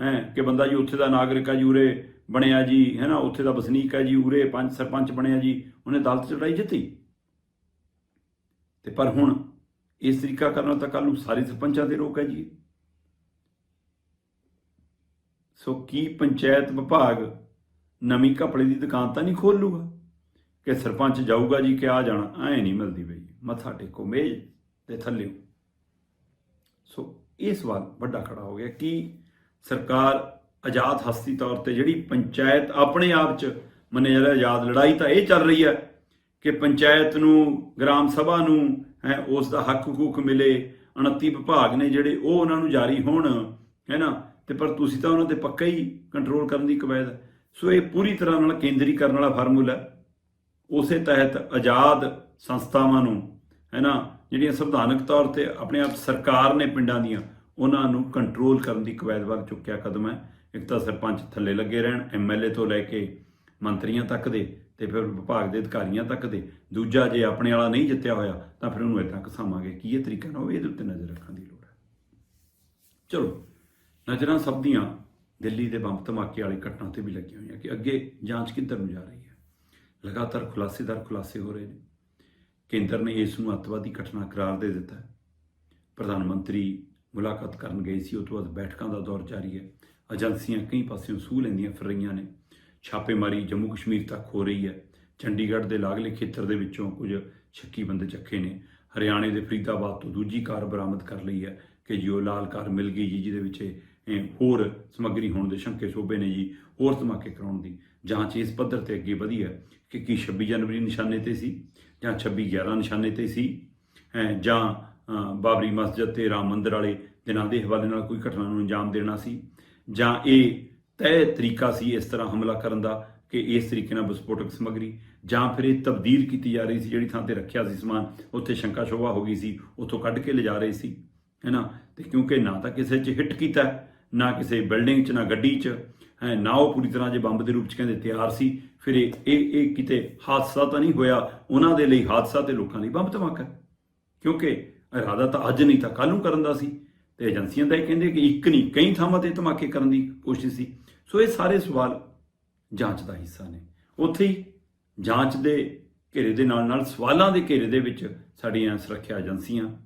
ਹੈ, ਕਿ ਬੰਦਾ ਜੀ ਉੱਥੇ ਦਾ ਨਾਗਰਿਕ ਆ ਜੀ ਬਣਿਆ ਜੀ, ਹੈ ਨਾ, ਉੱਥੇ ਦਾ ਵਸਨੀਕ ਹੈ ਜੀ, ਉਰੇ ਪੰਚ ਸਰਪੰਚ ਬਣਿਆ ਜੀ, ਉਹਨੇ ਅਦਾਲਤ 'ਚ ਲੜਾਈ ਜਿੱਤੀ। ਤੇ ਪਰ ਹੁਣ ਇਸ ਤਰੀਕਾ ਕਰਨਾ ਤਾਂ ਕੱਲ ਨੂੰ ਸਾਰੇ ਸਰਪੰਚਾਂ ਤੇ ਰੋਕ ਹੈ ਜੀ। ਸੋ ਕੀ ਪੰਚਾਇਤ ਵਿਭਾਗ ਨਵੀਂ ਕੱਪੜੇ ਦੀ ਦੁਕਾਨ ਤਾਂ ਨਹੀਂ ਖੋਲੂਗਾ? ਕਿ ਸਰਪੰਚ ਜਾਊਗਾ ਜੀ ਕਿ ਆ ਜਾਣਾ? ਐ ਨਹੀਂ ਮਿਲਦੀ ਬਈ, ਮੱਥਾ ਟੇਕੋ, ਮੇਜ਼ ਤੇ ਥੱਲੇ। ਸੋ ਇਹ ਸਵਾਲ ਵੱਡਾ ਖੜਾ ਹੋ ਗਿਆ ਕਿ ਸਰਕਾਰ ਆਜ਼ਾਦ ਹਸਤੀ ਤੌਰ ਤੇ ਜਿਹੜੀ ਪੰਚਾਇਤ ਆਪਣੇ ਆਪ ਚ ਮੰਨਿਆ ਜਾ ਰਿਹਾ ਆਜ਼ਾਦ ਲੜਾਈ ਤਾਂ ਇਹ ਚੱਲ ਰਹੀ ਹੈ ਕਿ ਪੰਚਾਇਤ ਨੂੰ, ਗ੍ਰਾਮ ਸਭਾ ਨੂੰ, ਹੈ, ਉਸ ਦਾ ਹੱਕ ਹਕੂਕ ਮਿਲੇ 29 ਵਿਭਾਗ ਨੇ ਜਿਹੜੇ ਉਹ ਉਹਨਾਂ ਨੂੰ ਜਾਰੀ ਹੋਣ ਹੈ ਨਾ ਤੇ ਪਰ ਤੁਸੀਂ ਤਾਂ ਉਹਨਾਂ ਤੇ ਪੱਕਾ ਹੀ ਕੰਟਰੋਲ ਕਰਨ ਦੀ ਕਵਾਇਦ ਹੈ। ਸੋ ਇਹ ਪੂਰੀ ਤਰ੍ਹਾਂ ਨਾਲ ਕੇਂਦਰੀ ਕਰਨ ਵਾਲਾ ਫਾਰਮੂਲਾ ਉਸੇ ਤਹਿਤ ਆਜ਼ਾਦ ਸੰਸਥਾਵਾਂ ਨੂੰ ਹੈ ਨਾ ਜਿਹੜੀਆਂ ਸੰਵਿਧਾਨਕ ਤੌਰ ਤੇ ਆਪਣੇ ਆਪ ਸਰਕਾਰ ਨੇ ਪਿੰਡਾਂ ਦੀਆਂ, ਉਹਨਾਂ ਨੂੰ ਕੰਟਰੋਲ ਕਰਨ ਦੀ ਕਵਾਇਦ ਵੱਲ ਚੁੱਕਿਆ ਕਦਮ ਹੈ। ਇੱਕ ਤਾਂ ਸਰਪੰਚ ਥੱਲੇ ਲੱਗੇ ਰਹਿਣ ਐਮਐਲਏ ਤੋਂ ਲੈ ਕੇ ਮੰਤਰੀਆਂ ਤੱਕ ਦੇ ਤੇ ਫਿਰ ਵਿਭਾਗ ਦੇ ਅਧਿਕਾਰੀਆਂ ਤੱਕ ਦੇ। ਦੂਜਾ ਜੇ ਆਪਣੇ ਵਾਲਾ ਨਹੀਂ ਜਿੱਤਿਆ ਹੋਇਆ, ਤਾਂ ਫਿਰ ਉਹਨੂੰ ਇਦਾਂ ਘਸਾਵਾਂਗੇ। ਕੀ ਇਹ ਤਰੀਕਾ ਨਾ ਹੋਵੇ, ਇਹਦੇ ਉੱਤੇ ਨਜ਼ਰ ਰੱਖਣ ਦੀ ਲੋੜ ਹੈ। ਚਲੋ, ਨਜ਼ਰਾਂ ਸਭ ਦੀਆਂ ਦਿੱਲੀ ਦੇ ਬੰਬ ਧਮਾਕੇ ਵਾਲੀ ਘਟਨਾ ਤੇ ਵੀ ਲੱਗੀਆਂ ਹੋਈਆਂ ਕਿ ਅੱਗੇ ਜਾਂਚ ਕਿੱਧਰ ਨੂੰ ਜਾ ਰਹੀ ਹੈ? ਲਗਾਤਾਰ ਖੁਲਾਸੇਦਾਰ ਖੁਲਾਸੇ ਹੋ ਰਹੇ ਨੇ। ਕੇਂਦਰ ਨੇ ਇਸ ਨੂੰ ਅੱਤਵਾਦੀ ਘਟਨਾ ਕਰਾਰ ਦੇ ਦਿੱਤਾ ਪ੍ਰਧਾਨ ਮੰਤਰੀ ਮੁਲਾਕਾਤ ਕਰਨ ਗਏ ਸੀ ਉਸ ਤੋਂ ਬਾਅਦ ਬੈਠਕਾਂ ਦਾ ਦੌਰ ਜਾਰੀ ਹੈ। ਏਜੰਸੀਆਂ ਕਈ ਪਾਸਿਓਂ ਸੂਹ ਲੈਂਦੀਆਂ ਫਿਰ ਰਹੀਆਂ ਨੇ। ਛਾਪੇਮਾਰੀ ਜੰਮੂ ਕਸ਼ਮੀਰ ਤੱਕ ਹੋ ਰਹੀ ਹੈ। ਚੰਡੀਗੜ੍ਹ ਦੇ ਲਾਗਲੇ ਖੇਤਰ ਦੇ ਵਿੱਚੋਂ ਕੁਝ ਸ਼ੱਕੀ ਬੰਦੇ ਚੱਕੇ ਨੇ। ਹਰਿਆਣੇ ਦੇ ਫਰੀਦਾਬਾਦ ਤੋਂ ਦੂਜੀ ਕਾਰ ਬਰਾਮਦ ਕਰ ਲਈ ਹੈ ਕਿ ਜੋ ਲਾਲ ਕਾਰ ਮਿਲ ਗਈ ਜੀ, ਜਿਹਦੇ ਵਿੱਚ ਹੋਰ ਸਮੱਗਰੀ ਹੋਣ ਦੇ ਸ਼ੰਕੇ ਸੋਬੇ ਨੇ ਜੀ, ਹੋਰ ਧਮਾਕੇ ਕਰਾਉਣ ਦੀ ਜਾਂਚ ਇਸ ਪੱਧਰ ਤੇ ਅੱਗੇ ਵਧੀ ਹੈ ਕਿ ਕੀ 26 ਜਨਵਰੀ ਨਿਸ਼ਾਨੇ ਤੇ ਸੀ ਜਾਂ 26 11 ਨਿਸ਼ਾਨੇ ਤੇ ਸੀ, ਹੈਂ, ਜਾਂ ਬਾਬਰੀ ਮਸਜਿਦ ਤੇ ਰਾਮ ਮੰਦਿਰ ਵਾਲੇ ਦਿਨਾਂ ਦੇ ਹਵਾਲੇ ਨਾਲ ਕੋਈ ਘਟਨਾ ਨੂੰ ਅੰਜਾਮ ਦੇਣਾ ਸੀ। ਜਾਂ ਇਹ ਤੈਅ ਤਰੀਕਾ ਸੀ ਇਸ ਤਰ੍ਹਾਂ ਹਮਲਾ ਕਰਨ ਦਾ ਕਿ ਇਸ ਤਰੀਕੇ ਨਾਲ ਵਿਸਫੋਟਕ ਸਮੱਗਰੀ ਜਾਂ ਫਿਰ ਇਹ ਤਬਦੀਲ ਕੀਤੀ ਜਾ ਰਹੀ ਸੀ, ਜਿਹੜੀ ਥਾਂ ਤੇ ਰੱਖਿਆ ਸੀ ਸਮਾਨ, ਉੱਥੇ ਸ਼ੰਕਾ ਸ਼ੋਭਾ ਹੋ ਗਈ ਸੀ, ਉੱਥੋਂ ਕੱਢ ਕੇ ਲਿਜਾ ਰਹੇ ਸੀ, ਹੈਨਾ? ਤੇ ਕਿਉਂਕਿ ਨਾ ਤਾਂ ਕਿਸੇ 'ਚ ਹਿੱਟ ਕੀਤਾ, ਨਾ ਕਿਸੇ ਬਿਲਡਿੰਗ 'ਚ, ਨਾ ਗੱਡੀ 'ਚ, ਹੈ, ਨਾ ਉਹ ਪੂਰੀ ਤਰ੍ਹਾਂ ਜੇ ਬੰਬ ਦੇ ਰੂਪ 'ਚ ਕਹਿੰਦੇ ਤਿਆਰ ਸੀ, ਫਿਰ ਇਹ ਇਹ ਇਹ ਕਿਤੇ ਹਾਦਸਾ ਤਾਂ ਨਹੀਂ ਹੋਇਆ, ਉਹਨਾਂ ਦੇ ਲਈ ਹਾਦਸਾ ਤੇ ਲੋਕਾਂ ਲਈ ਬੰਬ ਧਮਾਕਾ, ਕਿਉਂਕਿ ਇਰਾਦਾ ਤਾਂ ਅੱਜ ਨਹੀਂ ਤਾਂ ਕੱਲ ਨੂੰ ਕਰਨ ਦਾ ਸੀ। ਤੇ ਏਜੰਸੀਆਂ ਦਾ ਇਹ ਕਹਿੰਦੇ ਕਿ ਇੱਕ ਨਹੀਂ, ਕਈ ਥਾਵਾਂ ਤੇ ਧਮਾਕੇ ਕਰਨ ਦੀ ਕੋਸ਼ਿਸ਼ ਸੀ। ਸੋ ਇਹ ਸਾਰੇ ਸਵਾਲ ਜਾਂਚ ਦਾ ਹਿੱਸਾ ਨੇ। ਉੱਥੇ ਹੀ ਜਾਂਚ ਦੇ ਘੇਰੇ ਦੇ ਨਾਲ ਨਾਲ ਸਵਾਲਾਂ ਦੇ ਘੇਰੇ ਦੇ ਵਿੱਚ ਸਾਡੀਆਂ ਸੁਰੱਖਿਆ ਏਜੰਸੀਆਂ,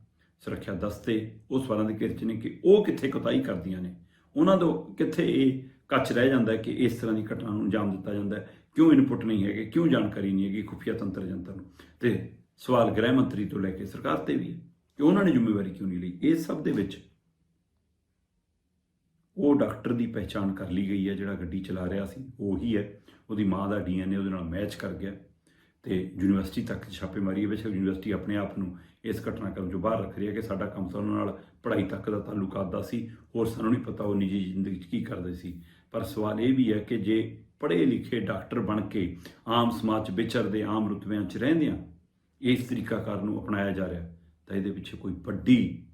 ਸੁਰੱਖਿਆ ਦਸਤੇ ਉਹ ਸਵਾਲਾਂ ਦੇ ਘੇਰੇ 'ਚ ਨੇ ਕਿ ਉਹ ਕਿੱਥੇ ਕੋਤਾਹੀ ਕਰਦੀਆਂ ਨੇ। ਉਹਨਾਂ ਤੋਂ ਕਿੱਥੇ ਇਹ ਕੱਚ ਰਹਿ ਜਾਂਦਾ ਕਿ ਇਸ ਤਰ੍ਹਾਂ ਦੀ ਘਟਨਾ ਨੂੰ ਅੰਜਾਮ ਦਿੱਤਾ ਜਾਂਦਾ ਕਿਉਂ ਇਨਪੁਟ ਨਹੀਂ ਹੈਗੇ? ਕਿਉਂ ਜਾਣਕਾਰੀ ਨਹੀਂ ਹੈਗੀ ਖੁਫੀਆ ਤੰਤਰ ਜੰਤਰ ਨੂੰ? ਤੇ ਸਵਾਲ ਗ੍ਰਹਿ ਮੰਤਰੀ ਤੋਂ ਲੈ ਕੇ ਸਰਕਾਰ ਤੇ ਵੀ ਹੈ ਕਿ ਉਹਨਾਂ ਨੇ ਜ਼ਿੰਮੇਵਾਰੀ ਕਿਉਂ ਨਹੀਂ ਲਈ? ਇਹ ਸਭ ਦੇ ਵਿੱਚ ਉਹ ਡਾਕਟਰ ਦੀ ਪਹਿਚਾਣ ਕਰ ਲਈ ਗਈ ਹੈ, ਜਿਹੜਾ ਗੱਡੀ ਚਲਾ ਰਿਹਾ ਸੀ, ਉਹੀ ਹੈ। ਉਹਦੀ ਮਾਂ ਦਾ ਡੀਐਨਏ ਉਹਦੇ ਨਾਲ ਮੈਚ ਕਰ ਗਿਆ ਤੇ ਯੂਨੀਵਰਸਿਟੀ ਤੱਕ ਛਾਪੇਮਾਰੀ ਹੈ। ਬੇਸ਼ੱਕ ਯੂਨੀਵਰਸਿਟੀ ਆਪਣੇ ਆਪ ਨੂੰ ਇਸ ਘਟਨਾਕ੍ਰਮ ਤੋਂ ਬਾਹਰ ਰੱਖ ਰਹੀ ਹੈ ਕਿ ਸਾਡਾ ਕੰਮ ਤਾਂ ਉਹਨਾਂ ਨਾਲ ਪੜ੍ਹਾਈ ਤੱਕ ਦਾ ਤਾਲੁਕਾਤ ਦਾ ਸੀ, ਹੋਰ ਸਾਨੂੰ ਨਹੀਂ ਪਤਾ ਉਹ ਨਿੱਜੀ ਜ਼ਿੰਦਗੀ 'ਚ ਕੀ ਕਰਦੇ ਸੀ। ਪਰ ਸਵਾਲ ਇਹ ਵੀ ਹੈ ਕਿ ਜੇ ਪੜ੍ਹੇ ਲਿਖੇ ਡਾਕਟਰ ਬਣ ਕੇ ਆਮ ਸਮਾਜ 'ਚ ਵਿਚਰਦੇ, ਆਮ ਰੁਤਬਿਆਂ 'ਚ ਰਹਿੰਦਿਆਂ ਇਸ ਤਰੀਕਾਕਾਰ ਨੂੰ ਅਪਣਾਇਆ ਜਾ ਰਿਹਾ, ਤਾਂ ਇਹਦੇ ਪਿੱਛੇ ਕੋਈ ਵੱਡੀ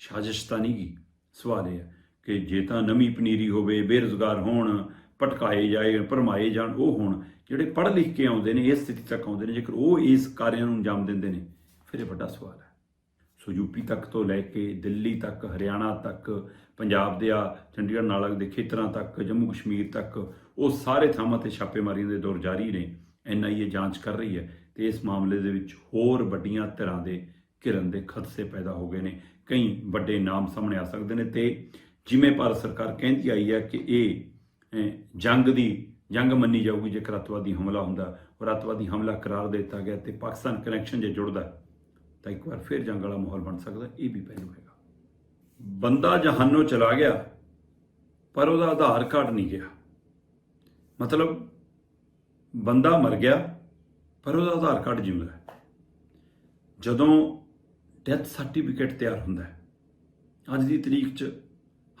ਸਾਜ਼ਿਸ਼ ਤਾਂ ਨਹੀਂ ਗੀ। ਸਵਾਲ ਇਹ ਹੈ ਕਿ ਜੇ ਤਾਂ ਨਵੀਂ ਪਨੀਰੀ ਹੋਵੇ, ਬੇਰੁਜ਼ਗਾਰ ਹੋਣ, ਭਟਕਾਏ ਜਾਏ, ਭਰਮਾਏ ਜਾਣ, ਉਹ ਹੋਣ, ਜਿਹੜੇ ਪੜ੍ਹ ਲਿਖ ਕੇ ਆਉਂਦੇ ਨੇ, ਇਸ ਸਥਿਤੀ ਤੱਕ ਆਉਂਦੇ ਨੇ, ਜੇਕਰ ਉਹ ਇਸ ਕਾਰਿਆਂ ਨੂੰ ਅੰਜਾਮ ਦਿੰਦੇ ਨੇ, ਫਿਰ ਇਹ ਵੱਡਾ ਸਵਾਲ ਹੈ। ਸੋ ਯੂਪੀ ਤੱਕ ਤੋਂ ਲੈ ਕੇ ਦਿੱਲੀ ਤੱਕ, ਹਰਿਆਣਾ ਤੱਕ, ਪੰਜਾਬ ਦੇ ਆ ਚੰਡੀਗੜ੍ਹ ਨਾਲ ਦੇ ਖੇਤਰਾਂ ਤੱਕ, ਜੰਮੂ ਕਸ਼ਮੀਰ ਤੱਕ, ਉਹ ਸਾਰੇ ਥਾਵਾਂ ਤੇ ਛਾਪੇਮਾਰੀਆਂ ਦੇ ਦੌਰ ਜਾਰੀ ਨੇ। ਐਨਆਈਏ ਜਾਂਚ ਕਰ ਰਹੀ ਹੈ ਤੇ ਇਸ ਮਾਮਲੇ ਦੇ ਵਿੱਚ ਹੋਰ ਵੱਡੀਆਂ ਧਿਰਾਂ ਦੇ ਘਿਰਨ ਦੇ ਖਦਸ਼ੇ ਪੈਦਾ ਹੋ ਗਏ ਨੇ। ਕਈ ਵੱਡੇ ਨਾਮ ਸਾਹਮਣੇ ਆ ਸਕਦੇ ਨੇ ਤੇ ਜਿਵੇਂ ਭਾਰਤ ਸਰਕਾਰ ਕਹਿੰਦੀ ਆਈ ਹੈ ਕਿ ਇਹ ਜੰਗ ਦੀ, ਜੰਗ ਮੰਨੀ ਜਾਊਗੀ, ਜੇਕਰ ਅੱਤਵਾਦੀ ਹਮਲਾ ਹੁੰਦਾ, ਔਰ ਅੱਤਵਾਦੀ ਹਮਲਾ ਕਰਾਰ ਦੇ ਦਿੱਤਾ ਗਿਆ ਤੇ ਪਾਕਿਸਤਾਨ ਕਨੈਕਸ਼ਨ ਜੇ ਜੁੜਦਾ ਤਾਂ ਇੱਕ ਵਾਰ ਫਿਰ ਜੰਗ ਵਾਲਾ ਮਾਹੌਲ ਬਣ ਸਕਦਾ, ਇਹ ਵੀ ਪਹਿਲੂ ਹੈਗਾ। ਬੰਦਾ ਜਹਾਨੋਂ ਚਲਾ ਗਿਆ, ਪਰ ਉਹਦਾ ਆਧਾਰ ਕਾਰਡ ਨਹੀਂ ਗਿਆ। ਮਤਲਬ, ਬੰਦਾ ਮਰ ਗਿਆ, ਪਰ ਉਹਦਾ ਆਧਾਰ ਕਾਰਡ ਜਿਉਂਦਾ ਜਦੋਂ ਡੈਥ ਸਰਟੀਫਿਕੇਟ ਤਿਆਰ ਹੁੰਦਾ ਹੈ, ਅੱਜ ਦੀ ਤਰੀਕ 'ਚ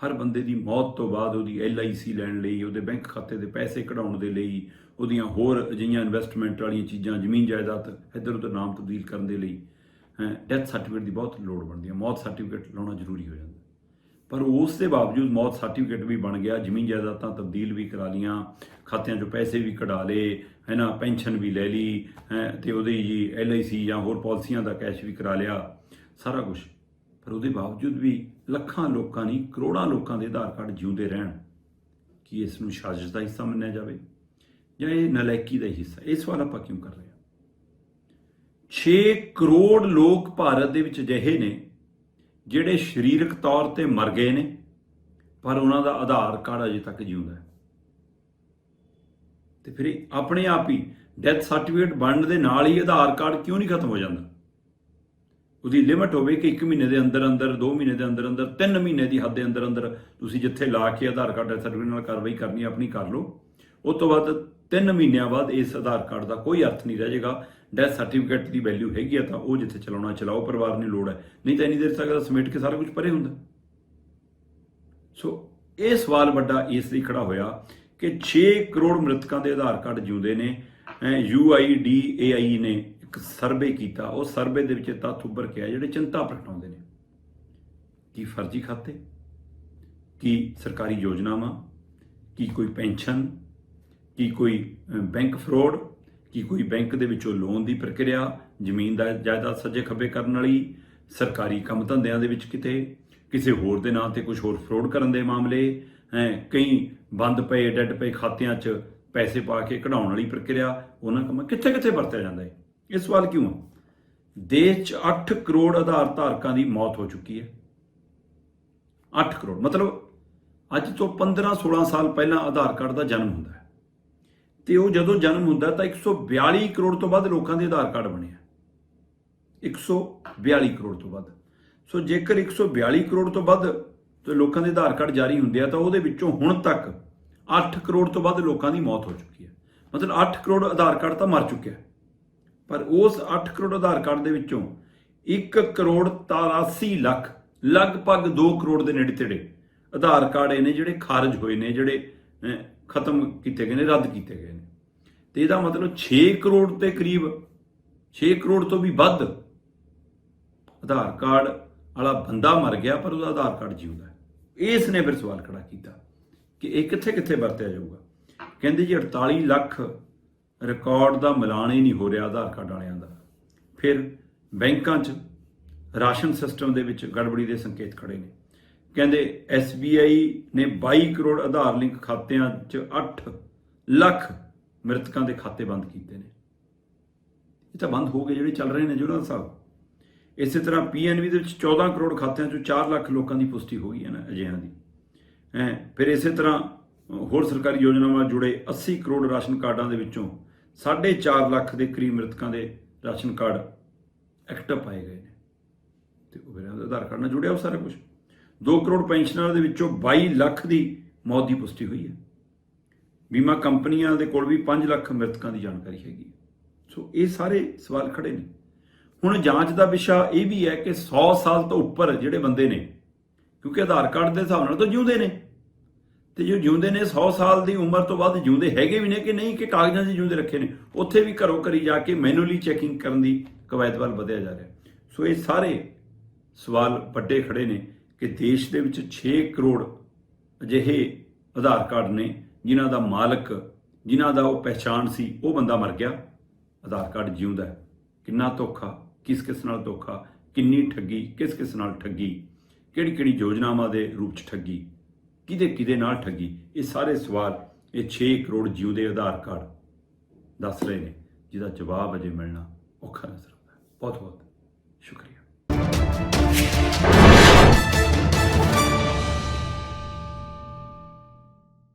ਹਰ ਬੰਦੇ ਦੀ ਮੌਤ ਤੋਂ ਬਾਅਦ ਉਹਦੀ ਐਲਆਈਸੀ ਲੈਣ ਲਈ, ਉਹਦੇ ਬੈਂਕ ਖਾਤੇ ਦੇ ਪੈਸੇ ਕਢਾਉਣ ਦੇ ਲਈ, ਉਹਦੀਆਂ ਹੋਰ ਅਜਿਹੀਆਂ ਇਨਵੈਸਟਮੈਂਟ ਵਾਲੀਆਂ ਚੀਜ਼ਾਂ, ਜ਼ਮੀਨ ਜਾਇਦਾਦ ਇੱਧਰ ਉੱਧਰ ਨਾਮ ਤਬਦੀਲ ਕਰਨ ਦੇ ਲਈ ਡੈਥ ਸਰਟੀਫਿਕੇਟ ਦੀ ਬਹੁਤ ਲੋੜ ਬਣਦੀ ਹੈ। ਮੌਤ ਸਰਟੀਫਿਕੇਟ ਲਾਉਣਾ ਜ਼ਰੂਰੀ ਹੋ ਜਾਂਦਾ। ਪਰ ਉਸ ਦੇ ਬਾਵਜੂਦ ਮੌਤ ਸਰਟੀਫਿਕੇਟ ਵੀ ਬਣ ਗਿਆ, ਜ਼ਮੀਨ ਜਾਇਦਾਦਾਂ ਤਬਦੀਲ ਵੀ ਕਰਾ ਲੀਆਂ ਖਾਤਿਆਂ 'ਚੋਂ ਪੈਸੇ ਵੀ ਕਢਾ ਲਏ ਹੈ ਨਾ ਪੈਨਸ਼ਨ ਵੀ ਲੈ ਲਈ, ਹੈ, ਤੇ ਉਹਦੀ ਜੀ ਐਲਆਈਸੀ ਜਾਂ ਹੋਰ ਪਾਲਿਸੀਆਂ ਦਾ ਕੈਸ਼ ਵੀ ਕਰਾ ਲਿਆ, ਸਾਰਾ ਕੁਝ ਪਰ ਉਹਦੇ ਬਾਵਜੂਦ ਵੀ ਲੱਖਾਂ ਲੋਕਾਂ ਨਹੀਂ ਕਰੋੜਾਂ ਲੋਕਾਂ ਦੇ ਆਧਾਰ ਕਾਰਡ ਜਿਉਂਦੇ ਰਹਿਣ, ਕੀ ਇਸ ਨੂੰ ਸਾਜ਼ਿਸ਼ ਦਾ ਹਿੱਸਾ ਮੰਨਿਆ ਜਾਵੇ ਜਾਂ ਇਹ ਨਲਾਇਕੀ ਦਾ ਹੀ ਹਿੱਸਾ? ਇਹ ਸਵਾਲ ਆਪਾਂ ਕਿਉਂ ਕਰ ਰਹੇ ਹਾਂ? 6 ਕਰੋੜ ਲੋਕ ਭਾਰਤ ਦੇ ਵਿੱਚ ਅਜਿਹੇ ਨੇ ਜਿਹੜੇ ਸਰੀਰਕ ਤੌਰ ਤੇ ਮਰ ਗਏ ਨੇ, ਪਰ ਉਹਨਾਂ ਦਾ ਆਧਾਰ ਕਾਰਡ ਅਜੇ ਤੱਕ ਜਿਉਂਦਾ ਹੈ। ਤੇ ਫਿਰ ਇਹ ਆਪਣੇ ਆਪ ਹੀ ਡੈਥ ਸਰਟੀਫਿਕੇਟ ਬਣਨ ਦੇ ਨਾਲ ਹੀ ਆਧਾਰ ਕਾਰਡ ਕਿਉਂ ਨਹੀਂ ਖਤਮ ਹੋ ਜਾਂਦਾ? ਉਹਦੀ ਲਿਮਟ ਹੋਵੇ ਕਿ 1 ਮਹੀਨੇ ਦੇ ਅੰਦਰ ਅੰਦਰ 2 ਮਹੀਨੇ ਦੇ ਅੰਦਰ ਅੰਦਰ 3 ਮਹੀਨੇ ਦੀ ਹੱਦ ਦੇ ਅੰਦਰ ਅੰਦਰ ਤੁਸੀਂ ਜਿੱਥੇ ਲਾ ਕੇ ਆਧਾਰ ਕਾਰਡ ਸਰਟੀਫਿਕੇਟ ਨਾਲ ਕਾਰਵਾਈ ਕਰਨੀ ਆਪਣੀ ਕਰ ਲਓ। ਉਸ ਤੋਂ ਬਾਅਦ 3 ਮਹੀਨਿਆਂ ਬਾਅਦ ਇਸ ਆਧਾਰ ਕਾਰਡ ਦਾ ਕੋਈ ਅਰਥ ਨਹੀਂ ਰਹਿ ਜਾਏਗਾ। ਡੈਥ ਸਰਟੀਫਿਕੇਟ ਦੀ ਵੈਲਿਊ ਹੈਗੀ ਆ ਤਾਂ ਉਹ ਜਿੱਥੇ ਚਲਾਉਣਾ, ਚਲਾਓ, ਪਰਿਵਾਰ ਨੂੰ ਲੋੜ ਹੈ। ਨਹੀਂ ਤਾਂ ਇੰਨੀ ਦੇਰ ਤੱਕ ਦਾ ਸਮੇਟ ਕੇ ਸਾਰਾ ਕੁਝ ਪਰੇ ਹੁੰਦਾ। ਸੋ ਇਹ ਸਵਾਲ ਵੱਡਾ ਇਸ ਲਈ ਖੜਾ ਹੋਇਆ ਕਿ 6 ਕਰੋੜ ਮ੍ਰਿਤਕਾਂ ਦੇ ਆਧਾਰ ਕਾਰਡ ਜਿਉਂਦੇ ਨੇ UIDAI ਨੇ ਇੱਕ ਸਰਵੇ ਕੀਤਾ, ਉਹ ਸਰਵੇ ਦੇ ਵਿੱਚ ਇਹ ਤੱਥ ਉੱਭਰ ਕੇ ਆ ਜਿਹੜੇ ਚਿੰਤਾ ਪ੍ਰਗਟਾਉਂਦੇ ਨੇ। ਕੀ ਫਰਜ਼ੀ ਖਾਤੇ? ਕੀ ਸਰਕਾਰੀ ਯੋਜਨਾਵਾਂ? ਕੀ ਕੋਈ ਪੈਨਸ਼ਨ? ਕੀ ਕੋਈ ਬੈਂਕ ਫਰੋਡ? ਕੀ ਕੋਈ ਬੈਂਕ ਦੇ ਵਿੱਚੋਂ ਲੋਨ ਦੀ ਪ੍ਰਕਿਰਿਆ? ਜ਼ਮੀਨ ਦਾ ਜਾਇਦਾਦ ਸੱਜੇ ਖੱਬੇ ਕਰਨ ਵਾਲੀ? ਸਰਕਾਰੀ ਕੰਮ ਧੰਦਿਆਂ ਦੇ ਵਿੱਚ ਕਿਤੇ? ਕਿਸੇ ਹੋਰ ਦੇ ਨਾਂ ਤੇ ਕੁਝ ਹੋਰ ਫਰੋਡ ਕਰਨ ਦੇ ਮਾਮਲੇ? ਹੈ, ਕਈ ਬੰਦ ਪਏ, ਡੈੱਡ ਪਏ ਖਾਤਿਆਂ 'ਚ ਪੈਸੇ ਪਾ ਕੇ ਕਢਾਉਣ ਵਾਲੀ ਪ੍ਰਕਿਰਿਆ? ਉਹਨਾਂ ਕੰਮਾਂ ਕਿੱਥੇ ਕਿੱਥੇ ਵਰਤਿਆ ਜਾਂਦਾ ਹੈ? ਇਹ ਸਵਾਲ ਕਿਉਂ ਹੈ ਦੇਸ਼ 'ਚ 8 ਕਰੋੜ ਆਧਾਰ ਧਾਰਕਾਂ ਦੀ ਮੌਤ ਹੋ ਚੁੱਕੀ ਹੈ। 8 ਕਰੋੜ, ਮਤਲਬ ਅੱਜ ਤੋਂ 15 16 ਸਾਲ ਪਹਿਲਾਂ ਆਧਾਰ ਕਾਰਡ ਦਾ ਜਨਮ ਹੁੰਦਾ ਹੈ। ਤੇ ਉਹ ਜਦੋਂ ਜਨਮ ਹੁੰਦਾ ਤਾਂ 142 ਕਰੋੜ ਤੋਂ ਵੱਧ ਲੋਕਾਂ ਦੇ ਆਧਾਰ ਕਾਰਡ ਬਣੇ ਆ। 142 ਕਰੋੜ ਤੋਂ ਵੱਧ। ਸੋ ਜੇਕਰ 142 ਕਰੋੜ ਤੋਂ ਵੱਧ ਤੇ ਲੋਕਾਂ ਦੇ ਆਧਾਰ ਕਾਰਡ ਜਾਰੀ ਹੁੰਦੇ ਆ ਤਾਂ ਉਹਦੇ ਵਿੱਚੋਂ ਹੁਣ ਤੱਕ 8 ਕਰੋੜ ਤੋਂ ਵੱਧ ਲੋਕਾਂ ਦੀ ਮੌਤ ਹੋ ਚੁੱਕੀ ਹੈ। ਮਤਲਬ 8 ਕਰੋੜ ਆਧਾਰ ਕਾਰਡ ਤਾਂ ਮਰ ਚੁੱਕਿਆ ਪਰ ਉਸ 8 ਕਰੋੜ ਆਧਾਰ ਕਾਰਡ ਦੇ ਵਿੱਚੋਂ 1 ਕਰੋੜ 83 ਲੱਖ, ਲਗਭਗ 2 ਕਰੋੜ ਦੇ ਨੇੜੇ ਤੇੜੇ ਆਧਾਰ ਕਾਰਡ ਇਹ ਨੇ ਜਿਹੜੇ ਖਾਰਜ ਹੋਏ ਨੇ, ਜਿਹੜੇ ਖਤਮ ਕੀਤੇ ਗਏ ਨੇ, ਰੱਦ ਕੀਤੇ ਗਏ ਨੇ। ਤੇ ਇਹਦਾ ਮਤਲਬ 6 ਕਰੋੜ ਦੇ ਕਰੀਬ 6 ਕਰੋੜ ਤੋਂ ਵੀ ਵੱਧ ਆਧਾਰ ਕਾਰਡ ਵਾਲਾ ਬੰਦਾ ਮਰ ਗਿਆ, ਪਰ ਉਹਦਾ ਆਧਾਰ ਕਾਰਡ ਜਿਉਂਦਾ ਇਸ ਨੇ ਫਿਰ ਸਵਾਲ ਖੜਾ ਕੀਤਾ ਕਿ ਇਹ ਕਿੱਥੇ ਕਿੱਥੇ ਵਰਤਿਆ ਜਾਊਗਾ? ਕਹਿੰਦੇ ਜੀ 48 ਲੱਖ ਰਿਕਾਰਡ ਦਾ ਮਿਲਾਨ ਹੀ ਨਹੀਂ ਹੋ ਰਿਹਾ ਆਧਾਰ ਕਾਰਡ ਵਾਲਿਆਂ ਦਾ। ਫਿਰ ਬੈਂਕਾਂ 'ਚ ਰਾਸ਼ਨ ਸਿਸਟਮ ਦੇ ਵਿੱਚ ਗੜਬੜੀ ਦੇ ਸੰਕੇਤ ਖੜੇ ਨੇ। ਕਹਿੰਦੇ SBI ਨੇ 22 ਕਰੋੜ ਆਧਾਰ ਲਿੰਕ ਖਾਤਿਆਂ 'ਚ 8 ਲੱਖ ਮ੍ਰਿਤਕਾਂ ਦੇ ਖਾਤੇ ਬੰਦ ਕੀਤੇ ਨੇ। ਇਹ ਤਾਂ ਬੰਦ ਹੋ ਗਏ ਜਿਹੜੇ ਚੱਲ ਰਹੇ ਨੇ ਜੁਰਾ ਸਾਹਿਬ ਇਸੇ ਤਰ੍ਹਾਂ ਪੀਐਨਬੀ ਦੇ ਵਿੱਚ 14 ਕਰੋੜ ਖਾਤਿਆਂ 'ਚੋਂ 4 ਲੱਖ ਲੋਕਾਂ ਦੀ ਪੁਸ਼ਟੀ ਹੋ ਗਈ ਹੈ ਨਾ ਅਜਿਹਿਆਂ ਦੀ। ਹੈ, ਫਿਰ ਇਸੇ ਤਰ੍ਹਾਂ ਹੋਰ ਸਰਕਾਰੀ ਯੋਜਨਾਵਾਂ ਜੁੜੇ 80 ਕਰੋੜ ਰਾਸ਼ਨ ਕਾਰਡਾਂ ਦੇ ਵਿੱਚੋਂ 4.5 ਲੱਖ ਦੇ ਕਰੀਬ ਮ੍ਰਿਤਕਾਂ ਦੇ ਰਾਸ਼ਨ ਕਾਰਡ ਐਕਟਿਵ ਪਾਏ ਗਏ ਨੇ। ਤੇ ਉਹ ਫਿਰ ਆਧਾਰ ਕਾਰਡ ਨਾਲ ਜੁੜਿਆ ਉਹ ਸਾਰਾ ਕੁਝ 2 ਕਰੋੜ ਪੈਨਸ਼ਨਰਾਂ ਦੇ ਵਿੱਚੋਂ 22 ਲੱਖ ਦੀ ਮੌਤ ਦੀ ਪੁਸ਼ਟੀ ਹੋਈ ਹੈ। ਬੀਮਾ ਕੰਪਨੀਆਂ ਦੇ ਕੋਲ ਵੀ 5 ਲੱਖ ਮ੍ਰਿਤਕਾਂ ਦੀ ਜਾਣਕਾਰੀ ਹੈਗੀ ਹੈ। ਸੋ ਇਹ ਸਾਰੇ ਸਵਾਲ ਖੜੇ ਨੇ। ਹੁਣ ਜਾਂਚ ਦਾ ਵਿਸ਼ਾ ਇਹ ਵੀ ਹੈ ਕਿ 100 ਸਾਲ ਤੋਂ ਉੱਪਰ ਜਿਹੜੇ ਬੰਦੇ ਨੇ, ਕਿਉਂਕਿ ਆਧਾਰ ਕਾਰਡ ਦੇ ਹਿਸਾਬ ਨਾਲ ਤਾਂ ਜਿਉਂਦੇ ਨੇ। ਤੇ ਜੋ ਜਿਉਂਦੇ ਨੇ 100 ਸਾਲ ਦੀ ਉਮਰ ਤੋਂ ਬਾਅਦ ਜਿਉਂਦੇ ਹੈਗੇ ਵੀ ਨੇ ਕਿ ਨਹੀਂ, ਕਿ ਕਾਗਜ਼ਾਂ 'ਚ ਜਿਉਂਦੇ ਰੱਖੇ ਨੇ, ਉੱਥੇ ਵੀ ਘਰੋਂ ਘਰੀ ਜਾ ਕੇ ਮੈਨੂਅਲੀ ਚੈਕਿੰਗ ਕਰਨ ਦੀ ਕਵਾਇਦ ਵੱਲ ਵਧਿਆ ਜਾ ਰਿਹਾ। ਸੋ ਇਹ ਸਾਰੇ ਸਵਾਲ ਵੱਡੇ ਖੜੇ ਨੇ ਕਿ ਦੇਸ਼ ਦੇ ਵਿੱਚ 6 ਕਰੋੜ ਅਜਿਹੇ ਆਧਾਰ ਕਾਰਡ ਨੇ ਜਿਨ੍ਹਾਂ ਦਾ ਮਾਲਕ, ਜਿਨ੍ਹਾਂ ਦਾ ਉਹ ਪਹਿਚਾਣ ਸੀ, ਉਹ ਬੰਦਾ ਮਰ ਗਿਆ। ਆਧਾਰ ਕਾਰਡ ਜਿਉਂਦਾ ਹੈ। ਕਿੰਨਾ ਧੋਖਾ, ਕਿਸ ਕਿਸ ਨਾਲ ਧੋਖਾ, ਕਿੰਨੀ ਠੱਗੀ, ਕਿਸ ਕਿਸ ਨਾਲ ਠੱਗੀ ਕਿਹੜੀ ਕਿਹੜੀ ਯੋਜਨਾਵਾਂ ਦੇ ਰੂਪ ਚ ਠੱਗੀ। ਕਿਹਦੇ ਕਿਹਦੇ ਨਾਲ ਠੱਗੀ? ਇਹ ਸਾਰੇ ਸਵਾਲ ਇਹ 6 ਕਰੋੜ ਜੀਵ ਦੇ ਆਧਾਰ ਕਾਰਡ ਦੱਸ ਰਹੇ ਨੇ, ਜਿਹਦਾ ਜਵਾਬ ਅਜੇ ਮਿਲਣਾ ਔਖਾ ਨਜ਼ਰ ਆਉਂਦਾ ਬਹੁਤ ਬਹੁਤ ਸ਼ੁਕਰੀਆ।